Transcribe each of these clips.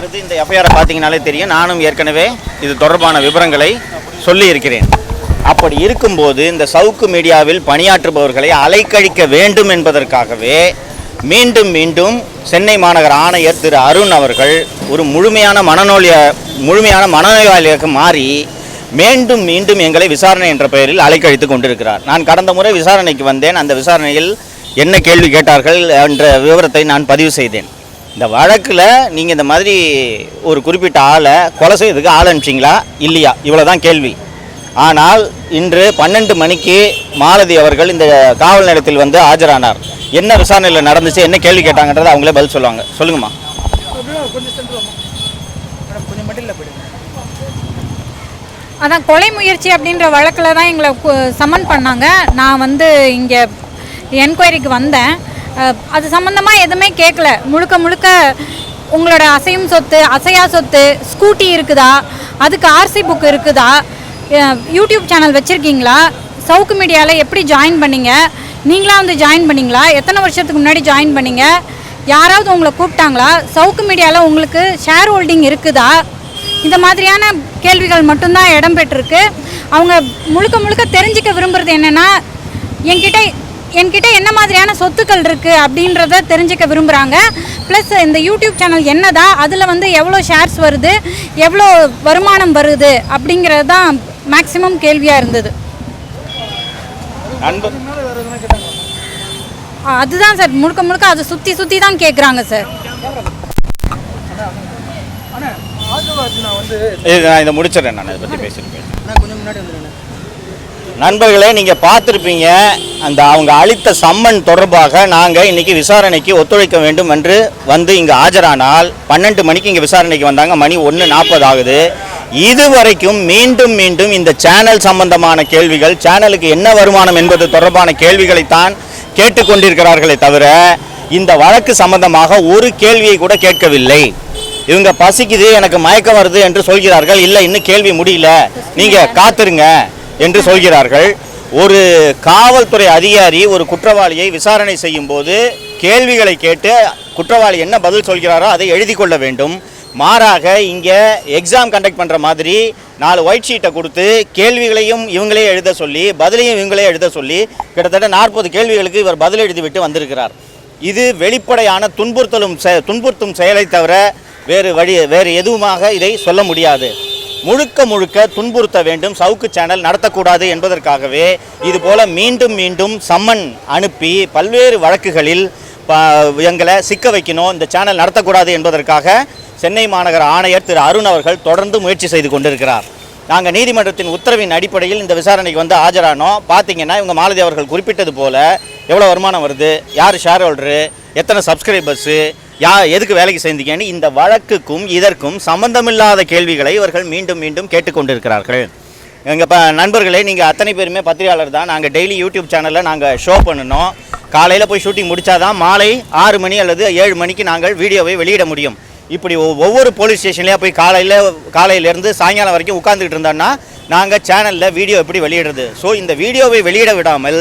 அதாவது இந்த எஃப்ஐஆரை பார்த்தீங்கனாலே தெரியும். நானும் ஏற்கனவே இது தொடர்பான விவரங்களை சொல்லியிருக்கிறேன். அப்படி இருக்கும்போது இந்த சவுக்கு மீடியாவில் பணியாற்றுபவர்களை அலைக்கழிக்க வேண்டும் என்பதற்காகவே மீண்டும் மீண்டும் சென்னை மாநகர ஆணையர் திரு அருண் அவர்கள் ஒரு முழுமையான மனநோய முழுமையான மனநோயாளியாக மாறி மீண்டும் மீண்டும் எங்களை விசாரணை என்ற பெயரில் அலைக்கழித்து கொண்டிருக்கிறார். நான் கடந்த முறை விசாரணைக்கு வந்தேன். அந்த விசாரணையில் என்ன கேள்வி கேட்டார்கள் என்ற விவரத்தை நான் பதிவு செய்தேன். இந்த வழக்கில் நீங்கள் இந்த மாதிரி ஒரு குறிப்பிட்ட ஆளை கொலை செய்யறதுக்கு ஆள் அனுப்பிச்சிங்களா? இல்லையா? இவ்வளோ தான் கேள்வி. ஆனால் இன்று பன்னெண்டு மணிக்கு மாலதி அவர்கள் இந்த காவல் நிலையத்தில் வந்து ஆஜரானார். என்ன விசாரணையில் நடந்துச்சு என்ன கேள்வி கேட்டாங்கன்றதை அவங்களே பதில் சொல்லுவாங்க. சொல்லுங்கம்மா. அதான் கொலை முயற்சி அப்படின்ற வழக்கில் தான் எங்களை கு- சம்மன் பண்ணாங்க. நான் வந்து இங்கே என்கொயரிக்கு வந்தேன். அது சம்மந்தமாக எதுவுமே கேட்கல முழுக்க முழுக்க உங்களோட அசையும் சொத்து அசையா சொத்து ஸ்கூட்டி இருக்குதா? அதுக்கு ஆர்சி புக் இருக்குதா? யூடியூப் சேனல் வச்சுருக்கீங்களா? சவுக்கு மீடியாவில் எப்படி ஜாயின் பண்ணீங்க? நீங்களாக வந்து ஜாயின் பண்ணீங்களா? எத்தனை வருஷத்துக்கு முன்னாடி ஜாயின் பண்ணீங்க? யாராவது உங்களை கூப்பிட்டாங்களா? சவுக்கு மீடியாவில் உங்களுக்கு ஷேர் ஹோல்டிங் இருக்குதா? இந்த மாதிரியான கேள்விகள் மட்டும்தான் இடம்பெற்றிருக்கு அவங்க முழுக்க முழுக்க தெரிஞ்சுக்க விரும்புகிறது என்னென்னா என்கிட்ட என்கிட்ட என்ன மாதிரியான சொத்துக்கள் இருக்குது அப்படின்றத தெரிஞ்சுக்க விரும்புகிறாங்க ப்ளஸ் இந்த யூடியூப் சேனல் என்னதா அதில் வந்து எவ்வளோ ஷேர்ஸ் வருது எவ்வளோ வருமானம் வருது அப்படிங்கிறது தான் மேக்ஸிமம் கேள்வியாக இருந்தது அதுதான் சார். முழுக்க முழுக்க அதை சுற்றி சுற்றி தான் கேட்குறாங்க சார். இது நான் இதை முடிச்சிடுறேன் நான் இதை பற்றி பேசியிருக்கேன் கொஞ்சம் முன்னாடி வந்துடுங்க நண்பர்களே நீங்கள் பார்த்துருப்பீங்க அந்த அவங்க அளித்த சம்மன் தொடர்பாக நாங்கள் இன்றைக்கி விசாரணைக்கு ஒத்துழைக்க வேண்டும் என்று வந்து இங்கே ஆஜரானால் பன்னெண்டு மணிக்கு இங்கே விசாரணைக்கு வந்தாங்க மணி ஒன்று நாற்பது ஆகுது. இதுவரைக்கும் மீண்டும் மீண்டும் இந்த சேனல் சம்பந்தமான கேள்விகள் சேனலுக்கு என்ன வருமானம் என்பது தொடர்பான கேள்விகளைத்தான் கேட்டுக்கொண்டிருக்கிறார்களே தவிர இந்த வழக்கு சம்பந்தமாக ஒரு கேள்வியை கூட கேட்கவில்லை. இவங்க பசிக்குது எனக்கு மயக்கம் வருது என்று சொல்கிறார்கள். இல்லை இன்னும் கேள்வி முடியல. நீங்கள் காத்துருங்க. என்று சொல்கிறார்கள். ஒரு காவல்துறை அதிகாரி ஒரு குற்றவாளியை விசாரணை செய்யும் போது கேள்விகளை கேட்டு குற்றவாளி என்ன பதில் சொல்கிறாரோ அதை எழுதி கொள்ள வேண்டும். மாறாக இங்கே எக்ஸாம் கண்டக்ட் பண்ணுற மாதிரி நாலு ஒயிட் ஷீட்டை கொடுத்து கேள்விகளையும் இவங்களே எழுத சொல்லி பதிலையும் இவங்களே எழுத சொல்லி கிட்டத்தட்ட நாற்பது கேள்விகளுக்கு இவர் பதில் எழுதிவிட்டு வந்திருக்கிறார். இது வெளிப்படையான துன்புறுத்தலும் செ- துன்புறுத்தும் செயலை தவிர வேறு வழி வேறு எதுவுமாக இதை சொல்ல முடியாது. முழுக்க முழுக்க துன்புறுத்த வேண்டும். சவுக்கு சேனல் நடத்தக்கூடாது என்பதற்காகவே இதுபோல மீண்டும் மீண்டும் சம்மன் அனுப்பி பல்வேறு வழக்குகளில் எங்களை சிக்க வைக்கணும் இந்த சேனல் நடத்தக்கூடாது என்பதற்காக சென்னை மாநகர ஆணையர் திரு அருண் அவர்கள் தொடர்ந்து முயற்சி செய்து கொண்டிருக்கிறார். நாங்கள் நீதிமன்றத்தின் உத்தரவின் அடிப்படையில் இந்த விசாரணைக்கு வந்து ஆஜரானோம். பார்த்தீங்கன்னா இவங்க மாலதி அவர்கள் குறிப்பிட்டது போல எவ்வளோ வருமானம் வருது யார் ஷேர் ஹோல்டரு எத்தனை சப்ஸ்கிரைபர்ஸு யா எதுக்கு வேலைக்கு சேர்ந்தீங்கன்னு இந்த வழக்குக்கும் இதற்கும் சம்பந்தமில்லாத கேள்விகளை இவர்கள் மீண்டும் மீண்டும் கேட்டுக்கொண்டிருக்கிறார்கள். எங்கள் ப நண்பர்களே நீங்கள் அத்தனை பேருமே பத்திரிகையாளர் தான். நாங்கள் டெய்லி யூடியூப் சேனலில் நாங்கள் ஷோ பண்ணணும் காலையில் போய் ஷூட்டிங் முடிச்சாதான் மாலை ஆறு மணி அல்லது ஏழு மணிக்கு நாங்கள் வீடியோவை வெளியிட முடியும். இப்படி ஒவ்வொரு போலீஸ் ஸ்டேஷன்லேயே போய் காலையில் காலையிலேருந்து சாயங்காலம் வரைக்கும் உட்காந்துக்கிட்டு இருந்தோம்னா நாங்கள் சேனலில் வீடியோ எப்படி வெளியிடுறது? ஸோ இந்த வீடியோவை வெளியிட விடாமல்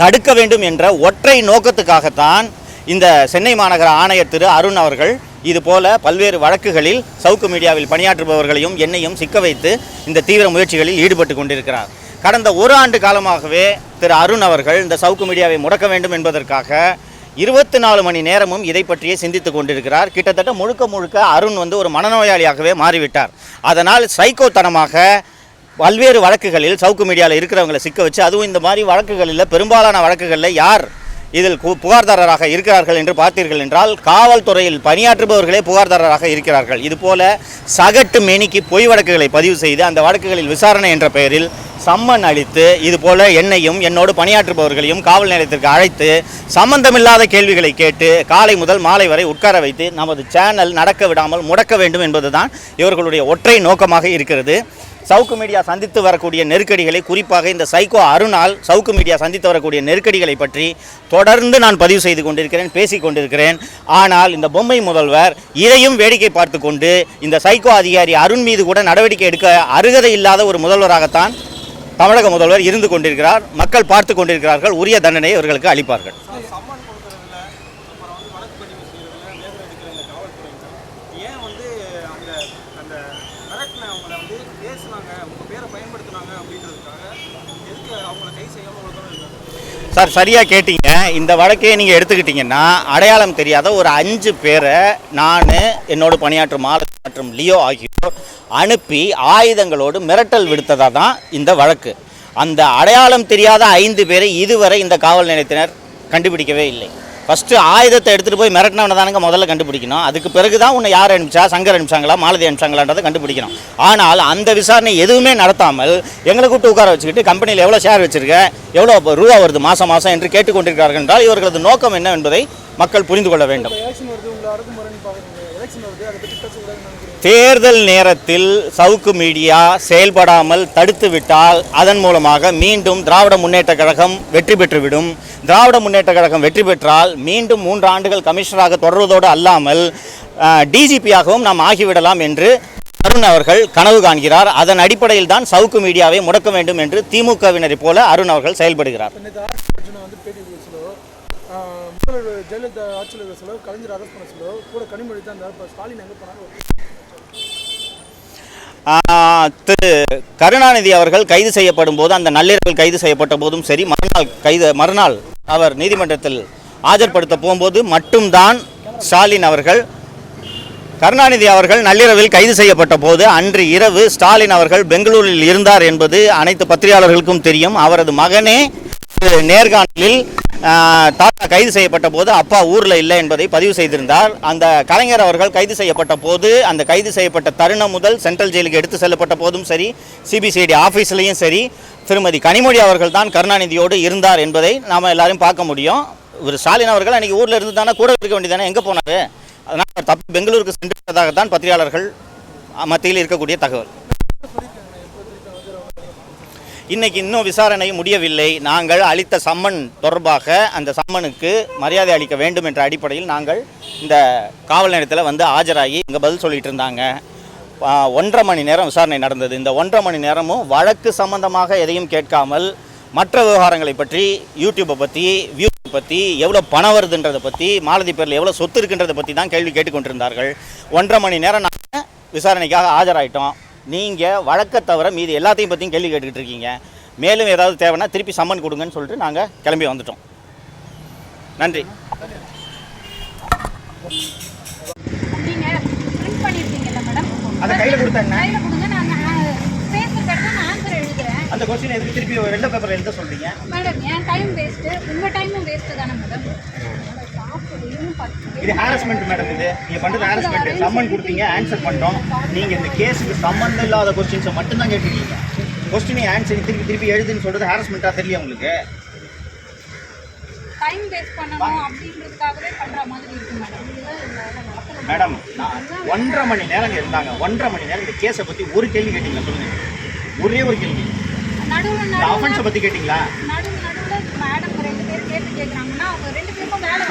தடுக்க வேண்டும் என்ற ஒற்றை நோக்கத்துக்காகத்தான் இந்த சென்னை மாநகர ஆணையர் திரு அருண் அவர்கள் இது போல பல்வேறு வழக்குகளில் சவுக்கு மீடியாவில் பணியாற்றுபவர்களையும் என்னையும் சிக்க வைத்து இந்த தீவிர முயற்சிகளில் ஈடுபட்டு கொண்டிருக்கிறார். கடந்த ஒரு ஆண்டு காலமாகவே திரு அருண் அவர்கள் இந்த சவுக்கு மீடியாவை முடக்க வேண்டும் என்பதற்காக இருபத்தி நாலு மணி நேரமும் இதை பற்றியே சிந்தித்துக் கொண்டிருக்கிறார். கிட்டத்தட்ட முழுக்க முழுக்க அருண் வந்து ஒரு மனநோயாளியாகவே மாறிவிட்டார். அதனால் சைக்கோத்தனமாக பல்வேறு வழக்குகளில் சவுக்கு மீடியாவில் இருக்கிறவங்களை சிக்க வச்சு அதுவும் இந்த மாதிரி வழக்குகளில் பெரும்பாலான வழக்குகளில் யார் இதில் புகார்தாரராக இருக்கிறார்கள் என்று பார்த்தீர்கள் என்றால் காவல்துறையில் பணியாற்றுபவர்களே புகார்தாரராக இருக்கிறார்கள். இதுபோல சகட்டு மேனிக்கு பொய் வழக்குகளை பதிவு செய்து அந்த வழக்குகளில் விசாரணை என்ற பெயரில் சம்மன் அளித்து இதுபோல என்னையும் என்னோடு பணியாற்றுபவர்களையும் காவல் நிலையத்திற்கு அழைத்து சம்பந்தமில்லாத கேள்விகளை கேட்டு காலை முதல் மாலை வரை உட்கார வைத்து நமது சேனல் நடக்க விடாமல் முடக்க வேண்டும் என்பதுதான் இவர்களுடைய ஒற்றை நோக்கமாக இருக்கிறது. சவுக்கு மீடியா சந்தித்து வரக்கூடிய நெருக்கடிகளை குறிப்பாக இந்த சைக்கோ அருணால் சவுக்கு மீடியா சந்தித்து வரக்கூடிய நெருக்கடிகளை பற்றி தொடர்ந்து நான் பதிவு செய்து கொண்டிருக்கிறேன் பேசி கொண்டிருக்கிறேன். ஆனால் இந்த பொம்மை முதல்வர் இதையும் வேடிக்கை பார்த்து கொண்டு இந்த சைக்கோ அதிகாரி அருண் மீது கூட நடவடிக்கை எடுக்க அருகதை இல்லாத ஒரு முதல்வராகத்தான் தமிழக முதல்வர் இருந்து கொண்டிருக்கிறார் மக்கள் பார்த்து கொண்டிருக்கிறார்கள் உரிய தண்டனையை இவர்களுக்கு அளிப்பார்கள். சார் சரியாக கேட்டீங்க. இந்த வழக்கையே நீங்கள் எடுத்துக்கிட்டிங்கன்னா அடையாளம் தெரியாத ஒரு அஞ்சு பேரை நான் என்னோட பணியாற்றும் மாதம் மற்றும் லியோ ஆகியோர் அனுப்பி ஆயுதங்களோடு மிரட்டல் விடுத்ததாக தான் இந்த வழக்கு. அந்த அடையாளம் தெரியாத ஐந்து பேரை இதுவரை இந்த காவல் நிலையத்தினர் கண்டுபிடிக்கவே இல்லை. ஃபஸ்ட்டு ஆயுதத்தை எடுத்துகிட்டு போய் மிரட்டினவனை தானுங்க முதல்ல கண்டுபிடிக்கணும். அதுக்கு பிறகு தான் உன்னை யார் அனுப்பிச்சா? சங்கர் அனுப்பிச்சாங்களா? மாலதி அனுப்பிச்சாங்களான்றதை கண்டுபிடிக்கணும். ஆனால் அந்த விசாரணை எதுவுமே நடத்தாமல் எங்களை கூப்பிட்டு உட்கார வச்சுக்கிட்டு கம்பெனியில் எவ்வளோ ஷேர் வச்சிருக்க? எவ்வளோ ரூபா வருது மாதம் மாதம் என்று கேட்டுக்கொண்டிருக்கிறார்கள் என்றால் இவர்களது நோக்கம் என்ன என்பதை மக்கள் புரிந்து கொள்ள வேண்டும் எலெக்ஷன் வருது உங்களை அடக்குமுறைன்னு பார்க்குறீங்க எலெக்ஷன் வருது அதை பற்றி பேசக்கூடாதுன்னு நினைக்கிறீங்க தேர்தல் நேரத்தில் சவுக்கு மீடியா செயல்படாமல் தடுத்துவிட்டால் அதன் மூலமாக மீண்டும் திராவிட முன்னேற்ற கழகம் வெற்றி பெற்றுவிடும். திராவிட முன்னேற்ற கழகம் வெற்றி பெற்றால் மீண்டும் மூன்று ஆண்டுகள் கமிஷனராக தொடர்வதோடு அல்லாமல் டிஜிபியாகவும் நாம் ஆகிவிடலாம் என்று அருண் அவர்கள் கனவு காண்கிறார். அதன் அடிப்படையில் தான் சவுக்கு மீடியாவை முடக்க வேண்டும் என்று திமுகவினரை போல அருண் அவர்கள் செயல்படுகிறார். முதல்வர் ஜெயலலிதா ஆட்சியில் சொல்ல கலைஞர் அரசு பண்ண சொல்ல கூட கனிமொழி தான் ஸ்டாலின் எங்கே போனாலும் திரு கருணாநிதி அவர்கள் கைது செய்யப்படும் போது அந்த நள்ளிரவில் கைது செய்யப்பட்ட போதும் சரி மறுநாள் கைது மறுநாள் அவர் நீதிமன்றத்தில் ஆஜர்படுத்த போகும்போது மட்டும்தான் ஸ்டாலின் அவர்கள் கருணாநிதி அவர்கள் நள்ளிரவில் கைது செய்யப்பட்ட போது அன்று இரவு ஸ்டாலின் அவர்கள் பெங்களூரில் இருந்தார் என்பது அனைத்து பத்திரிகையாளர்களுக்கும் தெரியும். அவரது மகனே நேர்காணலில் தாத்தா கைது செய்யப்பட்ட போது அப்பா ஊரில் இல்லை என்பதை பதிவு செய்திருந்தார். அந்த கலைஞர் அவர்கள் கைது செய்யப்பட்ட போது அந்த கைது செய்யப்பட்ட தருணம் முதல் சென்ட்ரல் ஜெயிலுக்கு எடுத்து செல்லப்பட்ட போதும் சரி சிபிசிஐடி ஆஃபீஸ்லேயும் சரி திருமதி கனிமொழி அவர்கள் தான் கருணாநிதியோடு இருந்தார் என்பதை நாம் எல்லாரும் பார்க்க முடியும். ஒரு ஸ்டாலின் அவர்கள் அன்றைக்கி ஊரில் இருந்து தானே கூட இருக்க வேண்டியதானே எங்கே போனார்? அதனால் தப்பு தப்பி பெங்களூருக்கு சென்றிருப்பதாக தான் பத்திரிகையாளர்கள் மத்தியில் இருக்கக்கூடிய தகவல். இன்னைக்கு இன்னும் விசாரணை முடியவில்லை. நாங்கள் அளித்த சம்மன் தொடர்பாக அந்த சம்மனுக்கு மரியாதை அளிக்க வேண்டும் என்ற அடிப்படையில் நாங்கள் இந்த காவல் நிலையத்தில் வந்து ஆஜராகி இங்கே பதில் சொல்லிட்டு இருந்தாங்க. ஒன்றரை மணி நேரம் விசாரணை நடந்தது. இந்த ஒன்றரை மணி நேரமும் வழக்கு சம்பந்தமாக எதையும் கேட்காமல் மற்ற விவகாரங்களை பற்றி யூடியூப்பை பற்றி வியூ பற்றி எவ்வளோ பணம் வருதுன்றதை பற்றி மாலதி பேரில் எவ்வளோ சொத்து இருக்குன்றதை பற்றி தான் கேள்வி கேட்டுக்கொண்டிருந்தார்கள். ஒன்றரை மணி நேரம் நாங்கள் விசாரணைக்காக ஆஜராயிட்டோம். நீங்கள் வழக்கை தவிர மீதி எல்லாத்தையும் பற்றியும் கேள்வி கேட்டுக்கிட்டு இருக்கீங்க. மேலும் ஏதாவது தேவைன்னா திருப்பி சம்மன் கொடுங்கன்னு சொல்லிட்டு நாங்கள் கிளம்பி வந்துட்டோம். நன்றி. நீங்க பிரிண்ட் பண்ணிருக்கீங்கல்ல மேடம் அதை கையில் கொடுத்தாங்க கையில கொடுங்க நான் பேசுறதுக்கு நான் ஆன்சர் எழுதுறேன். அந்த கொஸ்டின் எதுக்கு திருப்பி ரெண்டு பேப்பர் எழுத சொல்கிறீங்க மேடம் என் டைம் வேஸ்ட்டு உங்க டைமும் வேஸ்ட்டு தானே மேடம் இது ஹாரஸ்மெண்ட் மேடம் இது. நீங்கள் பண்ணுறது ஹாரஸ்மெண்ட் சம்மன் கொடுத்தீங்க ஆன்சர் பண்ணிட்டோம். நீங்கள் இந்த கேஸுக்கு சம்மந்தம் இல்லாத கொஸ்டின்ஸை மட்டும்தான் கேட்டிருக்கீங்க. கொஸ்டினை ஆன்சர் திருப்பி திருப்பி எழுதுன்னு சொல்கிறது ஹாரஸ்மெண்ட்டாக தெரியல உங்களுக்கு? டைம் வேஸ்ட் பண்ணணும் அப்படின்றதுக்காகவே பண்ற மாதிரி இருக்கு மேடம் மேடம் ஒன்றரை மணி நேரம் இங்க இருந்தாங்க. ஒன்றரை மணி நேரம் இந்த கேஸை பற்றி ஒரு கேள்வி கேட்டீங்களா சொல்லுங்க. ஒரே ஒரு கேள்வி. இந்த நடுவுல அஃபென்ஸை பற்றி கேட்டிங்களா? நடுவுல மேடம் ரெண்டு பேர் கேட்டு கேக்குறாங்கன்னா அவங்க ரெண்டு பேருக்கும் வேலை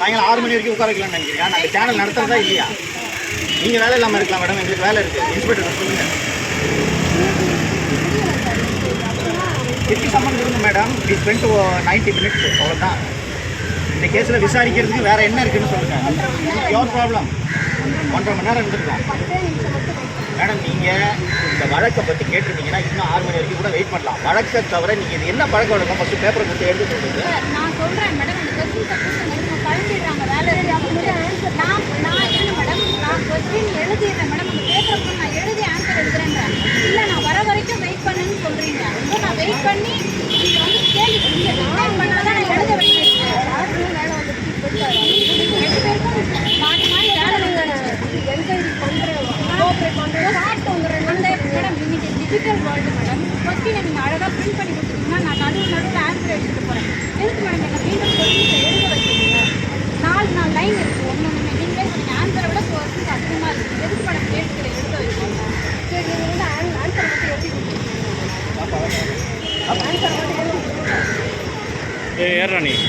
சாயங்காலம் ஆறு மணி வரைக்கும் உட்கார வைக்கலாம்னு நினைக்கிறீங்க. நாங்கள் சேனல் நடத்துறதா இல்லையா? நீங்கள் வேலை இல்லாமல் இருக்கலாம் மேடம் எங்களுக்கு வேலை இருக்குது இன்ஸ்பெக்டர் சொல்லுங்கள் திருப்பி சம்மன் கொடுங்க madam we spend ninety minutes அவ்வளோதான் இந்த கேஸில் விசாரிக்கிறதுக்கு வேறு என்ன இருக்குன்னு சொல்லுங்கள் யோர் ப்ராப்ளம் ஒன்றரை மணி நேரம் இருந்திருக்கோம். மேடம் நீங்கள் இந்த வழக்கை பற்றி கேட்டிருந்தீங்கன்னா இன்னும் ஆறு மணி வரைக்கும் கூட வெயிட் பண்ணலாம். வழக்கை தவிர நீங்கள் இது என்ன பழக்க வழக்கம்? ஃபஸ்ட்டு பேப்பரை கொடுத்து எழுத சொல்லுங்க. நான் சொல்றேன் மேடம் இந்த கொஸ்டின் கொடுத்துங்க இவங்க கிளம்பிடுறாங்க வேலை இருக்கு அப்படின்னு நான் நான் என்ன மேடம் நான் கொஸ்டின் எழுதிடுறேன் மேடம் உங்கள் பேப்பருக்கு நான் எழுதி ஆன்சர் எழுதுறேன்றேன் இல்லை நான் வர வரைக்கும் வெயிட் பண்ணுன்னு சொல்கிறீங்க இப்போ நான் வெயிட் பண்ணி நீங்க வந்து கேள்வி நீங்க வெயிட் பண்ணாதான் நான் எழுத வேண்டியது வேலை வந்து ரெண்டு பேருக்கும் மாறி மாறி வேலை வந்துருச்சு என்கொயரி பண்ணுறேன் சாப்பிட்டு வந்துடுறேன் அந்த மேடம் இன்னைக்கு டிஜிட்டல் வேர்ல்டு மேடம் கொஸ்டினை நீங்கள் அழகாக பிரிண்ட் பண்ணி கொடுத்துட்டீங்கன்னா நான் நடுவு நடுவில் ஆன்சர் எழுதிட்டு போகிறேன் எதுக்கு மேடம் என்ன மீண்டும் கொஸ்டின்ஸை எழுத Ronnie.